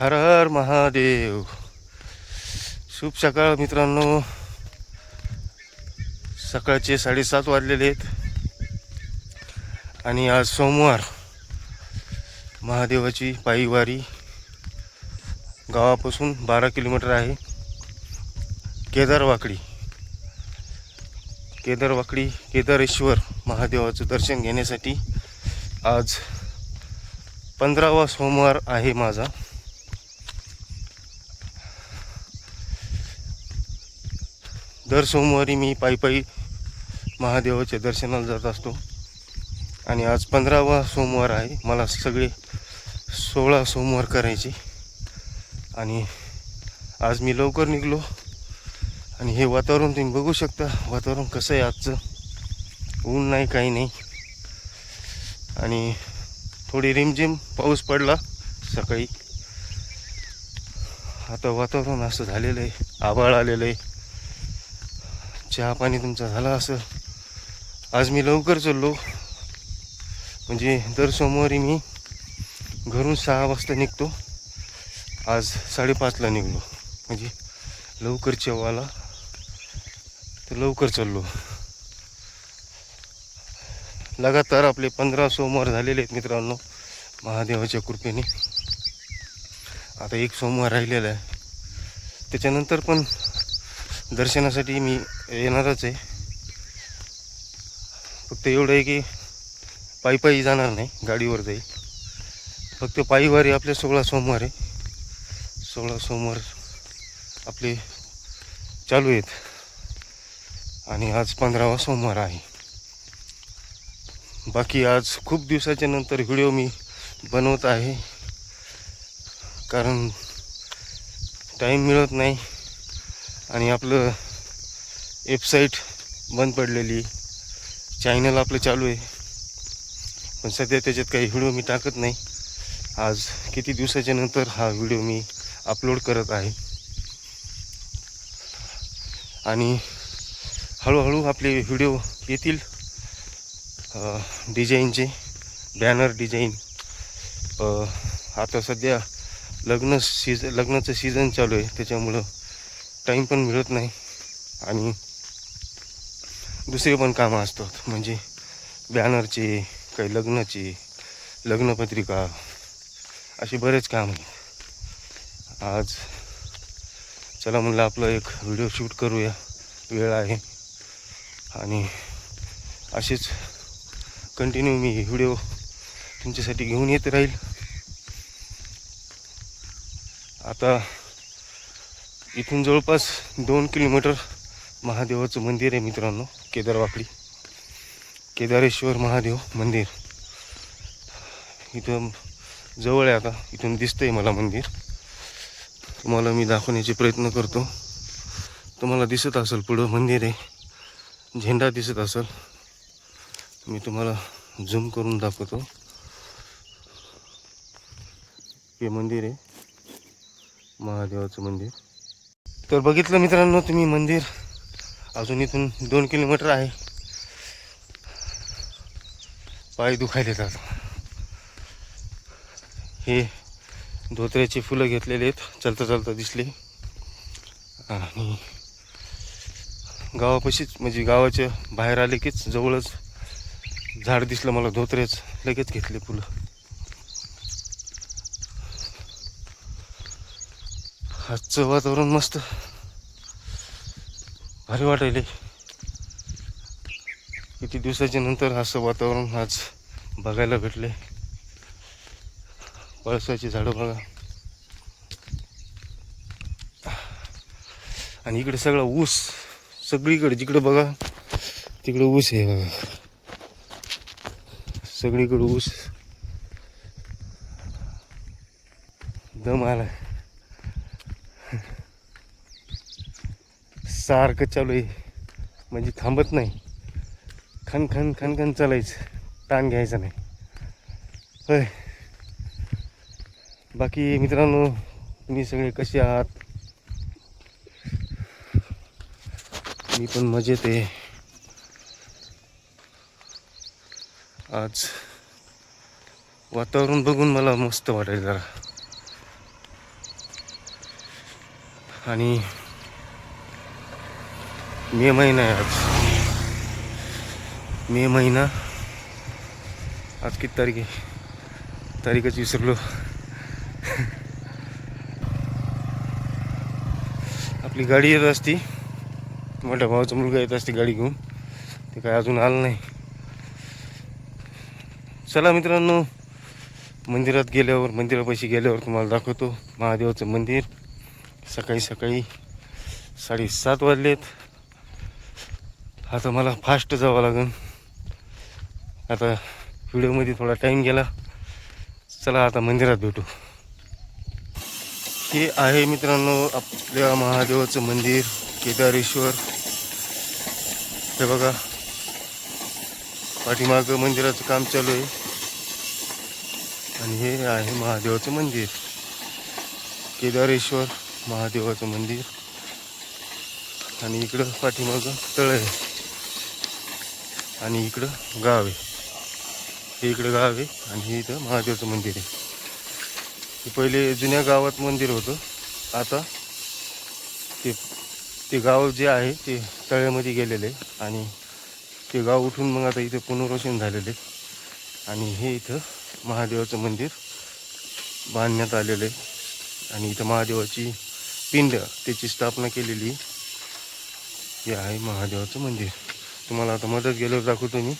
हर हर महादेव. शुभ सकाळ मित्रांनो. सकाळचे साडेसात वाजलेले आहेत. आणि आज सोमवार. महादेवाची पायीवारी. गावापासून बारा किलोमीटर आहे. केदारवाकडी. केदारवाकडी केदारेश्वर महादेवाचं दर्शन घेण्यासाठी आज पंधरावा सोमवार आहे माझा. दर सोमवारी मी पायी पायी महादेवाच्या दर्शनाला जात असतो. आणि आज पंधरावा सोमवार आहे. मला सगळे सोळा सोमवार करायचे. आणि आज मी लवकर निघलो. आणि हे वातावरण तुम्ही बघू शकता. वातावरण कसं आहे आजचं? ऊन नाही काही नाही. आणि थोडी रिमझिम पाऊस पडला सकाळी. आता वातावरण असं झालेलं आहे. आभाळ आलेलं आहे. चहा पाणी तुमचा झालं असं आज मी लवकर चाललो. म्हणजे दर सोमवारी मी घरून सहा वाजता निघतो. आज साडेपाचला निघलो. म्हणजे लवकर चेवाला तर लवकर चाललो. लगातार आपले पंधरा सोमवार झालेले आहेत मित्रांनो महादेवाच्या कृपेने. आता एक सोमवार राहिलेला आहे. त्याच्यानंतर पण दर्शनासाठी मी येणारच आहे. फक्त एवढं आहे की पायी पायी जाणार नाही गाडीवर जाईल. फक्त पायीवारी आपले सोळा सोमवार आहे. सोळा सोमवार आपले चालू आहेत. आणि आज पंधरावा सोमवार आहे. बाकी आज खूप दिवसाच्या नंतर व्हिडिओ मी बनवत आहे. कारण टाईम मिळत नाही. आणि आपलं वेबसाईट बंद पडलेली. चॅनल आपलं चालू आहे. पण सध्या त्याच्यात काही व्हिडिओ मी टाकत नाही. आज किती दिवसाच्या नंतर हा व्हिडिओ मी अपलोड करत आहे. आणि हळूहळू आपले व्हिडिओ येतील. डिझाईनचे बॅनर डिझाईन आता सध्या लग्न सीझ लग्नाचं सीझन चालू आहे. त्याच्यामुळं टाईम पण मिळत नाही. आणि दुसरे पण कामं असतात. म्हणजे बॅनरची काही लग्नाची लग्नपत्रिका असे बरेच काम आहेत. आज चला म्हणलं आपलं एक व्हिडिओ शूट करूया. वेळ आहे. आणि असेच कंटिन्यू मी व्हिडिओ तुमच्यासाठी घेऊन येत राहील. आता इथून जवळपास दोन किलोमीटर महादेवाचं मंदिर आहे मित्रांनो. केदारवाकडी केदारेश्वर महादेव मंदिर. इथं जवळ आहे आता इथून दिसतंय मला मंदिर. तुम्हाला मी दाखवण्याचे प्रयत्न करतो. तुम्हाला दिसत असेल पुढं मंदिर आहे. झेंडा दिसत असेल. मी तुम्हाला झूम करून दाखवतो. हे मंदिर आहे. महादेवाचं मंदिर. तर बघितलं मित्रांनो तुम्ही मंदिर. अजून इथून दोन किलोमीटर आहे. पाय दुखायला येतात हे धोत्र्याची फुलं घेतलेले आहेत. चलता चालता दिसली. आणि गावापाशीच म्हणजे गावाच्या बाहेर आले कीच जवळच झाड दिसलं मला धोत्रेच लगेच घेतले फुलं. आजचं वातावरण मस्त. भारी वाटायले. किती दिवसाच्या नंतर असं वातावरण आज बघायला भेटले. पळसाची झाडं बघा. आणि इकडे सगळा ऊस सगळीकडे जिकडे बघा तिकडे ऊस आहे बघा. सगळीकडे ऊस. दम आलाय. सारखं चालू आहे. म्हणजे थांबत नाही. खन खन खन खन चालायचं. ताण घ्यायचा नाही. होय. बाकी मित्रांनो तुम्ही सगळे कसे आहात? मी पण मजेत आहे. आज वातावरण बघून मला मस्त वाटायचं जरा. आणि मे महिना आहे आज. मे महिना. आज किती तारीख आहे? तारीखच विसरलो. आपली गाडी येत असती. मोठ्या भावाचा मुलगा येत असते गाडी घेऊन. ते काय अजून आलं नाही. चला मित्रांनो मंदिरात गेल्यावर मंदिरापाशी गेल्यावर तुम्हाला दाखवतो. महादेवाचं मंदिर. सकाळी सकाळी साडेसात वाजलेत. आता मला फास्ट जावं लागेल. आता व्हिडिओमध्ये थोडा टाईम गेला. चला आता मंदिरात भेटू. हे आहे मित्रांनो आपल्या महादेवाचं मंदिर केदारेश्वर. हे बघा. पाठीमागं मंदिराचं काम चालू आहे. आणि हे आहे महादेवाचं मंदिर. केदारेश्वर महादेवाचं मंदिर. आणि इकडं पाठीमागं तळ आहे. आणि इकडं गाव आहे. हे इकडं गाव आहे आणि हे इथं महादेवाचं मंदिर आहे. हे पहिले जुन्या गावात मंदिर होतं. आता ते ते गाव जे आहे ते तळ्यामध्ये गेलेले आहे आणि ते गाव उठून मग आता इथे पुनर्वसन झालेले आहे. आणि हे इथं महादेवाचं मंदिर बांधण्यात आलेलं आहे. आणि इथं महादेवाची पिंड त्याची स्थापना केलेली हे आहे महादेवाचं मंदिर. तुम्हाला आता मदत गेलो दाखवतो मी.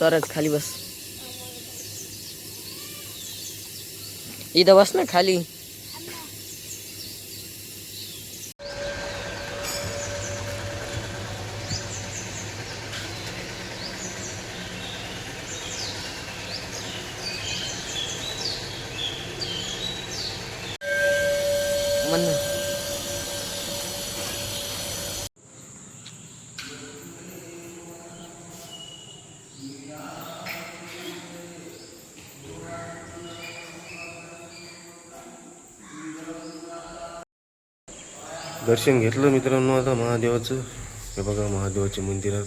सरक खाली बस. इथं बस ना खाली. म्हण दर्शन घेतलं मित्रांनो आता महादेवाचं. हे बघा महादेवाच्या मंदिरात.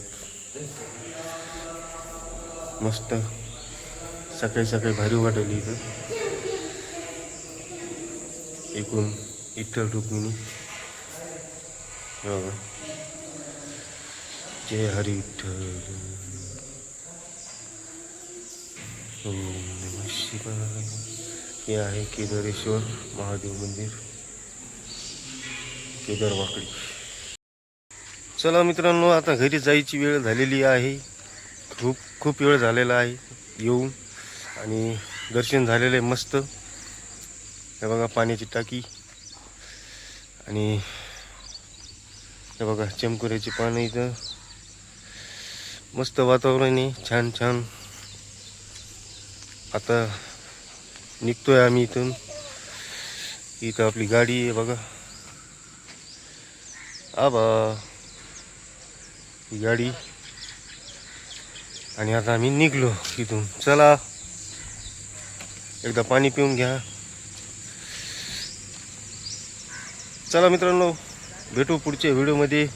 मस्त. सकाळी सकाळी भारी वाटली इथं. एकूण इतर रुक्मिणी. हे. बघा जय हरी विठ्ठल ओम नम शिवाय. हे आहे केदारेश्वर महादेव मंदिर. केदार चला मित्रांनो आता घरी जायची वेळ झालेली आहे. खूप खूप वेळ झालेला आहे. येऊन आणि दर्शन झालेलं आहे मस्त. हे बघा पाण्याची टाकी. आणि हे बघा चमकुऱ्याची पानं इथं. मस्त वातावरण आहे छान छान. आता निघतोय आम्ही इथून. इथं आपली गाडी आहे बघा. आबा ही गाडी. आणि आता आम्ही निघलो इथून. चला. एकदा पाणी पिऊन घ्या. चला मित्रांनो भेटू पुढच्या व्हिडिओमध्ये.